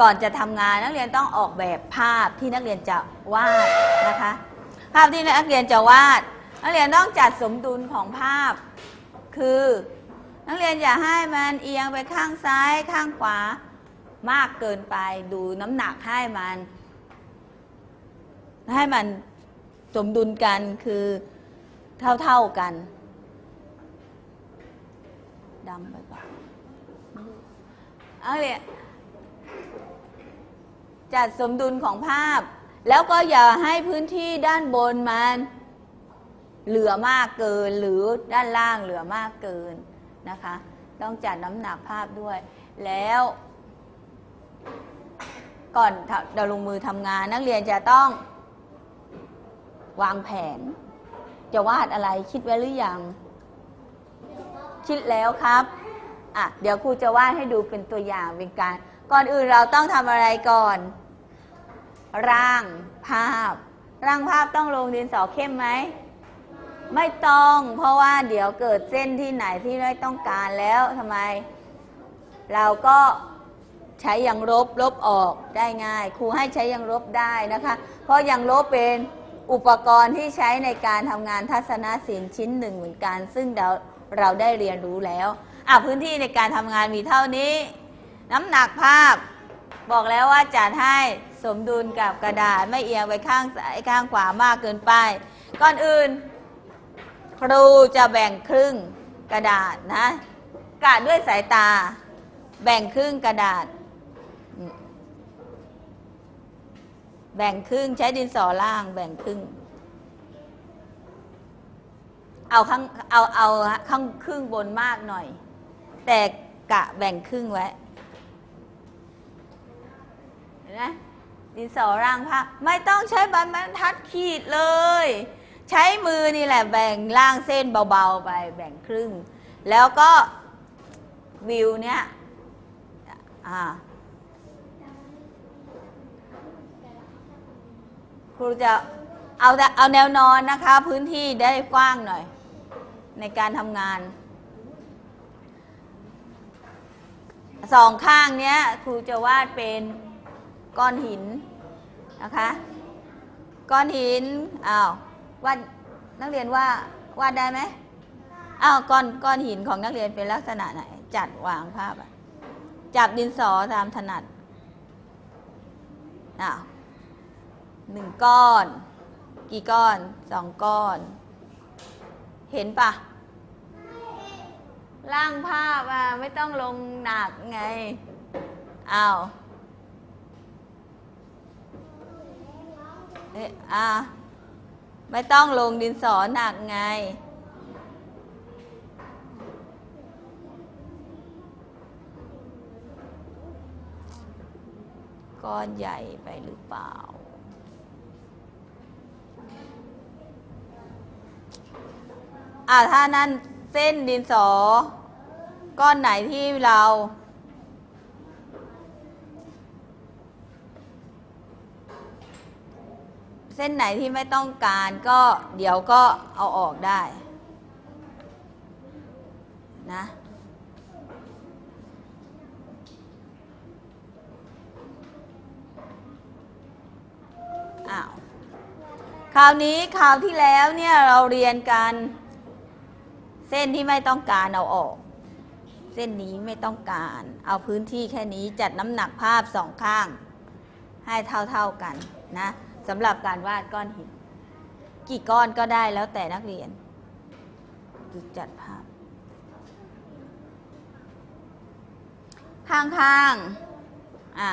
ก่อนจะทำงานนักเรียนต้องออกแบบภาพที่นักเรียนจะวาดนะคะ ภาพที่นักเรียนจะวาด นักเรียนต้องจัดสมดุลของภาพ คือ นักเรียนอย่าให้มันเอียงไปข้างซ้ายข้างขวามากเกินไปดูน้ำหนักให้มัน ให้มันสมดุลกันคือเท่าๆกันดำไปปะเอาเลย จัดสมดุลของภาพ แล้วก็อย่าให้พื้นที่ด้านบนมันเหลือมากเกินหรือด้านล่างเหลือมากเกินนะคะ ต้องจัดน้ำหนักภาพด้วย แล้ว ก่อนเราลงมือทำงานนักเรียนจะต้อง วางแผน จะวาดอะไรคิดไว้หรือยัง คิดแล้วครับอะเดี๋ยวครูจะวาดให้ดูเป็นตัวอย่างเป็นการ ก่อนอื่นเราต้องทำอะไรก่อน ร่างภาพ ร่างภาพต้องลงดินสอเข้มไหม ไม่ต้อง เพราะว่าเดี๋ยวเกิดเส้นที่ไหนที่ไม่ต้องการแล้วทำไม เราก็ใช้ยังลบลบออกได้ง่าย ครูให้ใช้ยังลบได้นะคะ เพราะยังลบเป็นอุปกรณ์ที่ใช้ในการทำงานทัศนศิลป์ชิ้นหนึ่งเหมือนกัน ซึ่งเราเราได้เรียนรู้แล้วอะพื้นที่ในการทำงานมีเท่านี้ น้ำหนักภาพ บอกแล้วว่าจัดให้สมดุลกับกระดาษไม่เอียงไปข้างซ้ายข้างขวามากเกินไป ก่อนอื่น ครูจะแบ่งครึ่งกระดาษนะกะด้วยสายตา แบ่งครึ่งกระดาษ แบ่งครึ่งใช้ดินสอล่างแบ่งครึ่ง เอาข้างเอาเอาข้างครึ่งบนมากหน่อย แต่กะแบ่งครึ่งไว้ ห็นไหมดินสอร่างผ้าไม่ต้องใช้บรรทัดขีดเลย ใช้มือนี่แหละแบ่งล่างเส้นเบาๆไปแบ่งครึ่ง แล้วก็วิวเนี้ยอ่าครูจะเอาเอาแนวนอนนะคะ พื้นที่ได้กว้างหน่อย ในการทำงานสองข้างเนี้ยครูจะวาดเป็น ก้อนหินนะคะก้อนหินอ้าววาดนักเรียนว่าวาดได้ไหมอ้าวก้อนก้อนหินของนักเรียนเป็นลักษณะไหน จัดวางภาพอะจับดินสอตามถนัดอ้าวหนึ่งก้อน กี่ก้อนสองก้อน เห็นปะร่างภาพอะไม่ต้องลงหนักไงอ้าวเอะไม่ต้องลงดินสอหนักไง ก้อนใหญ่ไปหรือเปล่า อ่าถ้านั่นเส้นดินสอ ก้อนไหนที่เรา เส้นไหนที่ไม่ต้องการก็เดี๋ยวก็เอาออกได้นะอ้าวคราวนี้คราวที่แล้วเนี่ยเราเรียนกันเส้นที่ไม่ต้องการเอาออก เส้นนี้ไม่ต้องการ เอาพื้นที่แค่นี้จัดน้ำหนักภาพสองข้าง ให้เท่าๆกันนะ สำหรับการวาดก้อนหิน กี่ก้อนก็ได้แล้วแต่นักเรียนดูจัดภาพ ข้างๆอ่า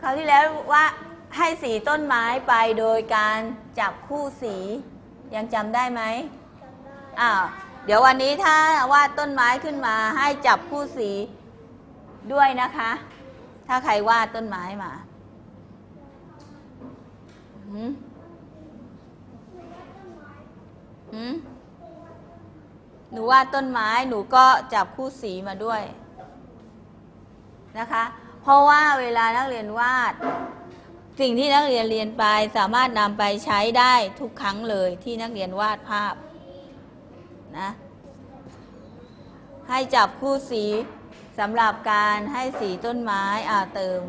คราวที่แล้วว่าให้สีต้นไม้ไปโดยการจับคู่สี ยังจำได้ไหมอ้าวเดี๋ยววันนี้ถ้าวาดต้นไม้ขึ้นมาให้จับคู่สีด้วยนะคะ ถ้าใครวาดต้นไม้มา หืมหืมหนูวาดต้นไม้หนูก็จับคู่สีมาด้วยนะคะ เพราะว่าเวลานักเรียนวาด สิ่งที่นักเรียนเรียนไปสามารถนำไปใช้ได้ทุกครั้งเลยที่นักเรียนวาดภาพนะให้จับคู่สีสำหรับการให้สีต้นไม้อ่าเติม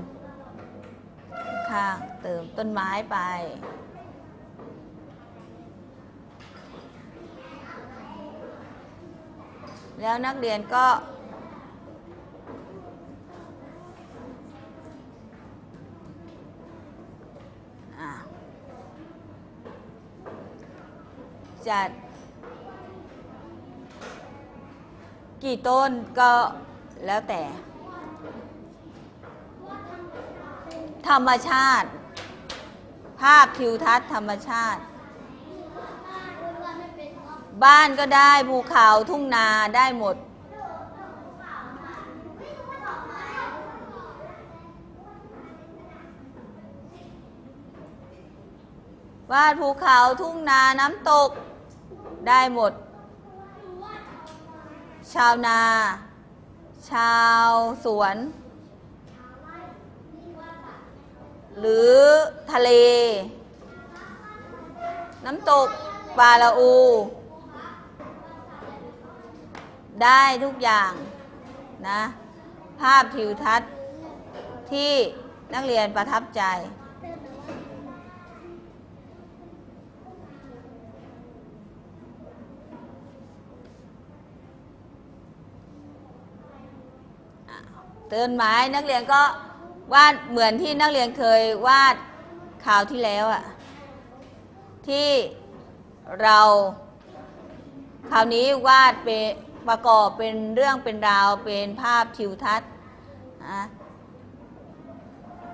ข้าง เติมต้นไม้ไป แล้วนักเรียนก็อะจัด กี่ต้นก็แล้วแต่ ธรรมชาติ ภาพทิวทัศน์ธรรมชาติ บ้านก็ได้ภูเขาทุ่งนาได้หมด วาดภูเขาทุ่งนาน้ำตกได้หมด ชาวนา ชาวสวน หรือทะเล น้ำตกปาละอู ได้ทุกอย่างนะ ภาพทิวทัศน์ที่นักเรียนประทับใจ เตือนไม้นักเรียนก็ วาดเหมือนที่นักเรียนเคยวาดคราวที่แล้วอะที่เราคราวนี้วาดเป็นประกอบเป็นเรื่องเป็นราวเป็นภาพทิวทัศน์นะ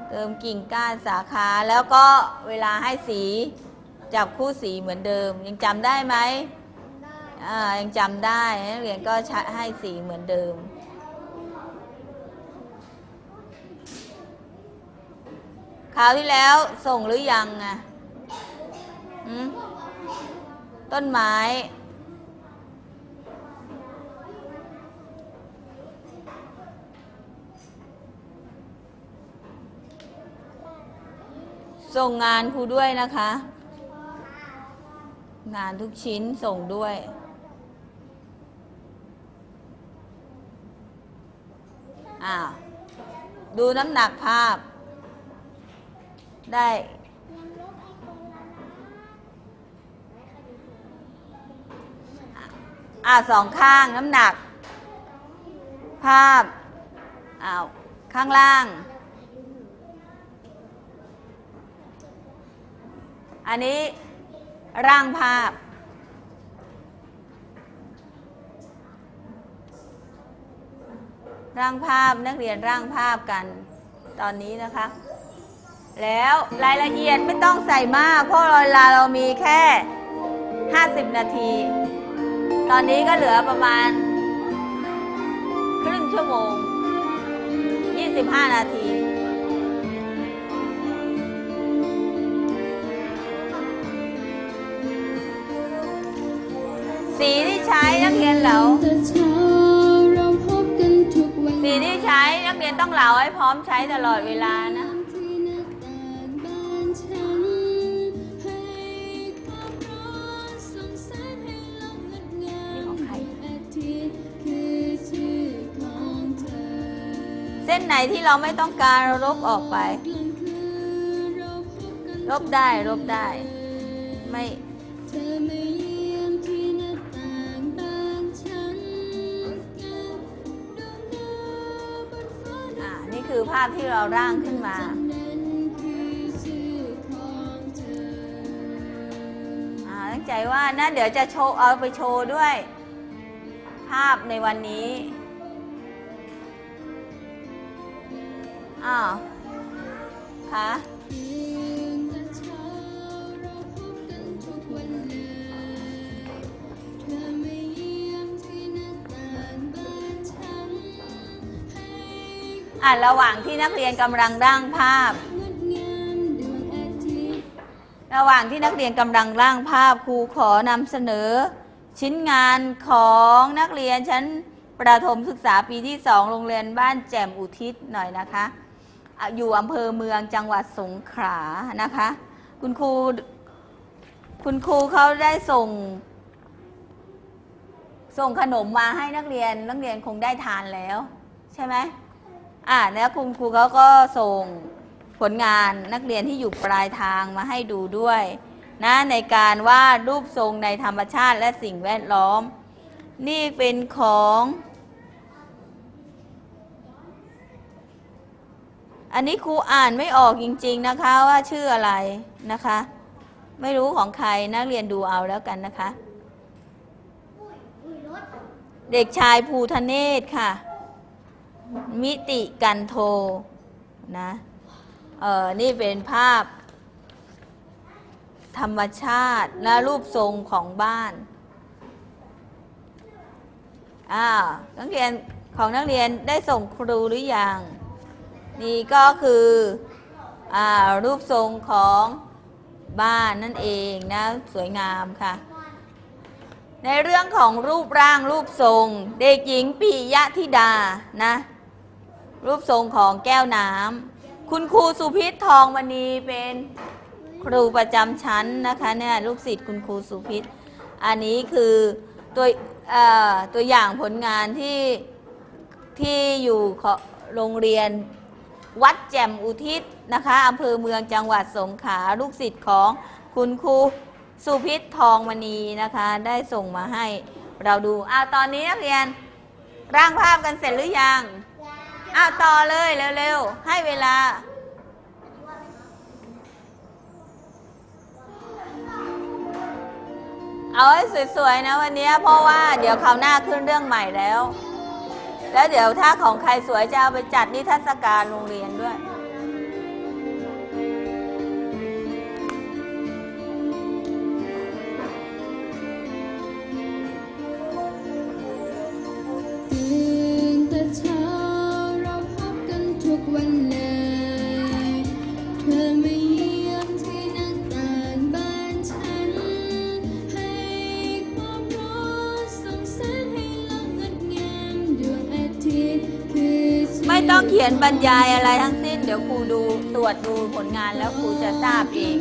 เติมกิ่งก้านสาขาแล้วก็เวลาให้สีจับคู่สีเหมือนเดิม ยังจำได้ไหมอ่ายังจำได้นักเรียนก็ให้สีเหมือนเดิม คราวที่แล้วส่งหรือยังอะต้นไม้ ส่งงานครูด้วยนะคะ งานทุกชิ้นส่งด้วยอ้าวดูน้ำหนักภาพ ได้อ่าสองข้างน้ำหนัก ภาพอ้าวข้างล่าง อันนี้ร่างภาพ ร่างภาพนักเรียนร่างภาพกันตอนนี้นะคะ แล้วรายละเอียดไม่ต้องใส่มาก เพราะเวลาเรามีแค่ 50 นาที ตอนนี้ก็เหลือประมาณ ครึ่งชั่วโมง 25 นาทีสีที่ใช้นักเรียนเหลาแต่เช้าเราพบกันทุกวันสีที่ใช้นักเรียนต้องเหลาให้พร้อมใช้ตลอดเวลา ส้นไหนที่เราไม่ต้องการเราลบออกไป ลบได้ลบได้ ไม่เธอมาเยี่ยมที่หน้าต่างบ้านฉันกันดวงดาวบนฟ้าอ่านี่คือภาพที่เราร่างขึ้นมาอ่าตั้งใจว่านะเดี๋ยวจะโชว์เอาไปโชว์ด้วย ภาพในวันนี้ อ้าต่างบ้านฉันให้อ่าระหว่างที่นักเรียนกำลังร่างภาพ ระหว่างที่นักเรียนกำลังร่างภาพครูขอนำเสนอ ชิ้นงานของนักเรียนชั้นประถมศึกษาปีที่สองโรงเรียนบ้านแจ่มอุทิศหน่อยนะคะ อยู่อำเภอเมืองจังหวัดสงขลานะคะ คุณครูคุณครูเขาได้ส่ง ส่งขนมมาให้นักเรียนนักเรียนคงได้ทานแล้ว ใช่ไหมอ่าแล้วคุณครูเขาก็ส่งผลงานนักเรียนที่อยู่ปลายทางมาให้ดูด้วยนะในการวาดรูปทรงในธรรมชาติและสิ่งแวดล้อม นี่เป็นของ อันนี้ครูอ่านไม่ออกจริง ๆนะคะว่าชื่ออะไรนะคะ ไม่รู้ของใครนักเรียนดูเอาแล้วกันนะคะ เด็กชายภูทะเนศค่ะ มิติกันโทนะเออนี่เป็นภาพ ธรรมชาติและรูปทรงของบ้านอ้าวนักเรียนของนักเรียนได้ส่งครูหรือยัง นี่ก็คืออรูปทรงของบ้านนั่นเองนะสวยงามค่ะ ในเรื่องของรูปร่างรูปทรง เด็กหญิงปียะธิดานะรูปทรงของแก้วน้ำคุณครูสุพิษทองมณีเป็นครูประจำชั้นนะคะเนี่ยลูกศิษย์คุณครูสุพิษ อันนี้คือตัวตัวอย่างผลงานที่ที่อยู่โรงเรียน วัดแจ่มอุทิศนะคะอำเภอเมืองจังหวัดสงขลาลูกศิษย์ของคุณครูสุพิษทองมณีนะคะ ได้ส่งมาให้เราดูอ้าวตอนนี้นักเรียนร่างภาพกันเสร็จหรือยังอ้าวต่อเลยเร็วๆ ให้เวลาเอาให้สวยๆนะวันนี้เพราะว่าเดี๋ยวคราวหน้าขึ้นเรื่องใหม่แล้ว แล้วเดี๋ยวถ้าของใครสวยจะเอาไปจัดนิทรรศการโรงเรียนด้วย ต้องเขียนบรรยายอะไรทั้งสิ้น เดี๋ยวครูดูตรวจดูผลงานแล้วครูจะทราบเอง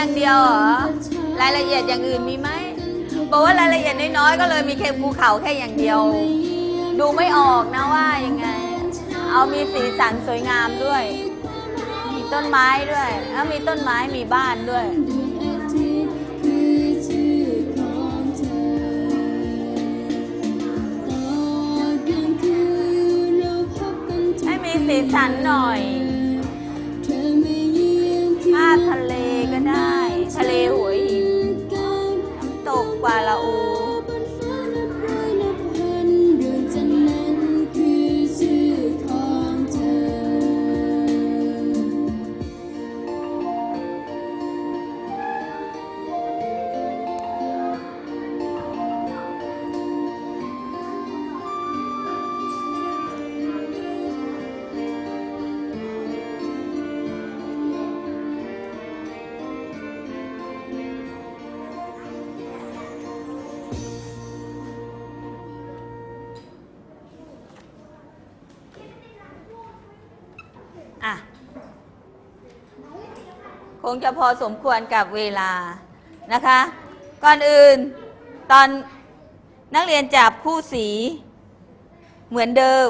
อย่างเดียวเหรอ รายละเอียดอย่างอื่นมีไหม บอกว่ารายละเอียดน้อยๆ ก็เลยมีแค่ภูเขาแค่อย่างเดียว ดูไม่ออกนะว่ายังไง เอามีสีสันสวยงามด้วย มีต้นไม้ด้วย แล้วมีต้นไม้มีบ้านด้วยให้มีสีสันหน่อย ทะเลหัวหินน้ำตกวาลาอู คงจะพอสมควรกับเวลานะคะ ก่อนอื่นตอนนักเรียนจับคู่สีเหมือนเดิม